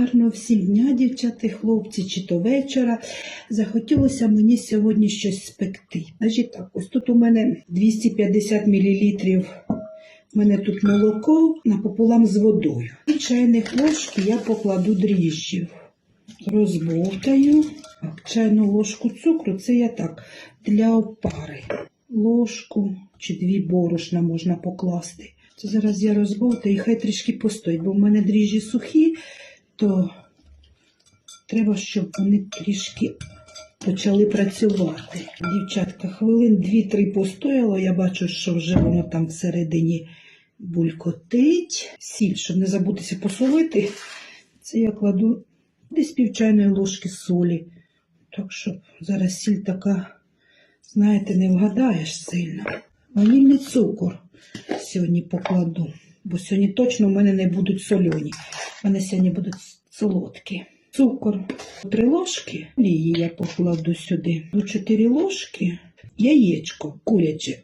Гарного всім дня, дівчата, хлопці, чи то вечора. Захотілося мені сьогодні щось спекти. Значить так, ось тут у мене 250 мл. У мене тут молоко напополам з водою. І чайних ложки я покладу дріжджів. Розбовтаю. Чайну ложку цукру, це я так, для опари. Ложку чи дві борошна можна покласти. Це зараз я розбовтаю і хай трішки постоїть, бо в мене дріжджі сухі, то треба, щоб вони трішки почали працювати. Дівчатка, хвилин 2-3 постояло, я бачу, що вже воно там всередині булькотить. Сіль, щоб не забутися посолити, це я кладу десь пів чайної ложки солі. Так що зараз сіль така, знаєте, не вгадаєш сильно. Ванільний цукор сьогодні покладу, бо сьогодні точно в мене не будуть сольоні. У мене сьогодні будуть солодкі. Цукор три ложки, олії я покладу сюди. Ну, чотири ложки, яєчко куряче.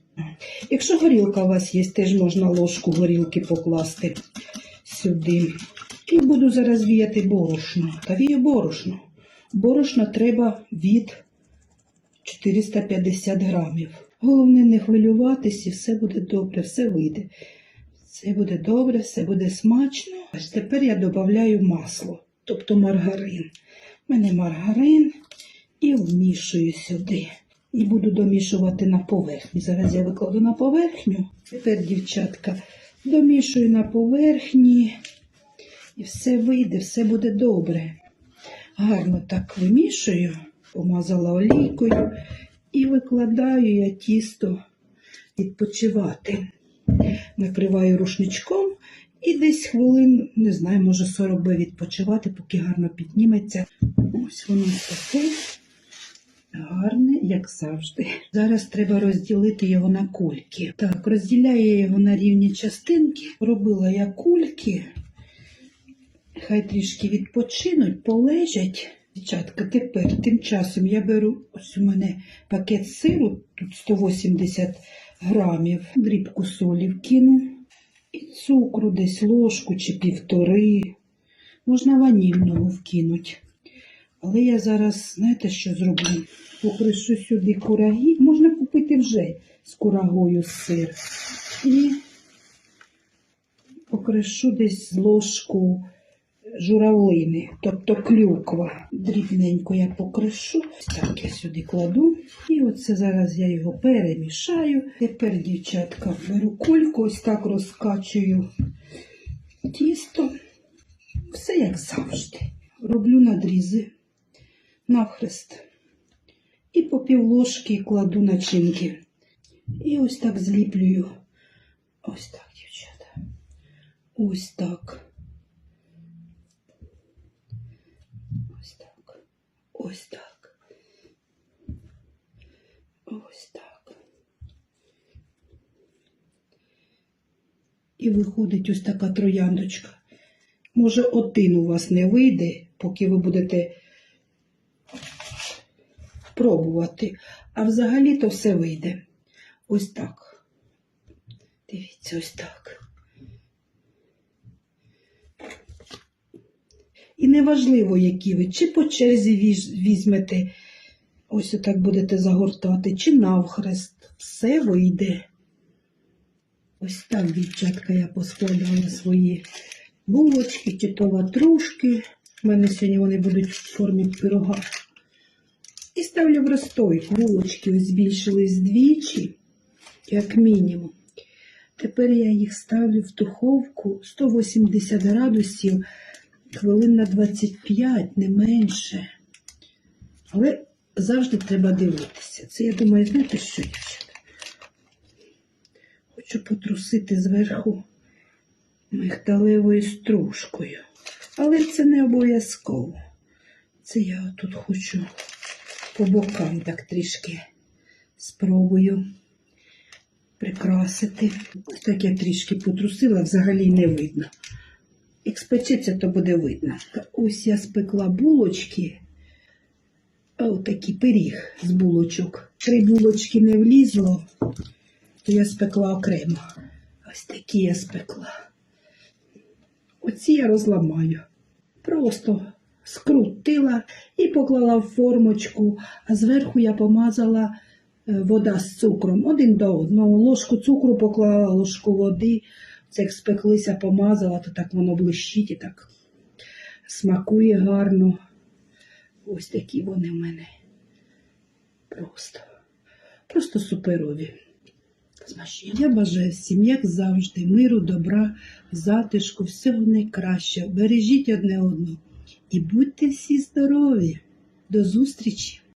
Якщо горілка у вас є, теж можна ложку горілки покласти сюди. І буду зараз віяти борошно. Та вію борошно. Борошно треба від 450 грамів. Головне не хвилюватися, і все буде добре, все вийде. Все буде добре, все буде смачно. Ось тепер я додаю масло, тобто маргарин. У мене маргарин і вмішую сюди. І буду домішувати на поверхні. Зараз я викладу на поверхню. Тепер, дівчатка, домішую на поверхні. І все вийде, все буде добре. Гарно так вимішую, помазала олійкою і викладаю я тісто відпочивати. Накриваю рушничком і десь хвилин, не знаю, може 40 би відпочивати, поки гарно підніметься. Ось воно таке гарне, як завжди. Зараз треба розділити його на кульки. Так, розділяю його на рівні частинки. Робила я кульки. Хай трішки відпочинуть, полежать. Дівчатка, тепер тим часом я беру ось у мене пакет сиру, тут 180 грамів, дрібку солі вкину і цукру десь ложку чи півтори. Можна ванільного вкинути. Але я зараз, знаєте, що зроблю? Покришу сюди кураги. Можна купити вже з курагою сир. І покришу десь ложку журавлини, тобто клюква. Дрібненько я покришу. Так я сюди кладу. І оце зараз я його перемішаю. Тепер, дівчатка, беру кульку, ось так розкачую тісто. Все як завжди. Роблю надрізи навхрест. І по півложки кладу начинки. І ось так зліплюю. Ось так, дівчата. Ось так. Ось так. Ось так. Ось так. І виходить ось така трояндочка. Може, один у вас не вийде, поки ви будете пробувати. А взагалі то все вийде. Ось так. Дивіться, ось так. І неважливо, які ви, чи по черзі візьмете, ось отак будете загортати, чи навхрест. Все вийде. Ось так, дівчатка, я поскладала свої булочки, чи то ватрушки. У мене сьогодні вони будуть в формі пирога. І ставлю в розстойку. Булочки збільшились двічі, як мінімум. Тепер я їх ставлю в духовку 180 градусів, хвилин на 25, не менше. Але завжди треба дивитися. Це, я думаю, знаєте що, дівчата? Хочу потрусити зверху мигдалевою стружкою. Але це не обов'язково. Це я тут хочу по бокам так трішки спробую прикрасити. Ось так я трішки потрусила, взагалі не видно. Як спечеться, то буде видно. Ось я спекла булочки. Ось такий пиріг з булочок. Три булочки не влізло, то я спекла окремо. Ось такі я спекла. Оці я розламаю. Просто скрутила і поклала в формочку, а зверху я помазала е, вода з цукром один до одного. Ложку цукру поклала, ложку води. Це як спеклися, помазала, то так воно блищить і так смакує гарно. Ось такі вони в мене. Просто, просто суперові. Смачні. Я бажаю всім, як завжди, миру, добра, затишку, всього найкращого. Бережіть одне одного і будьте всі здорові. До зустрічі!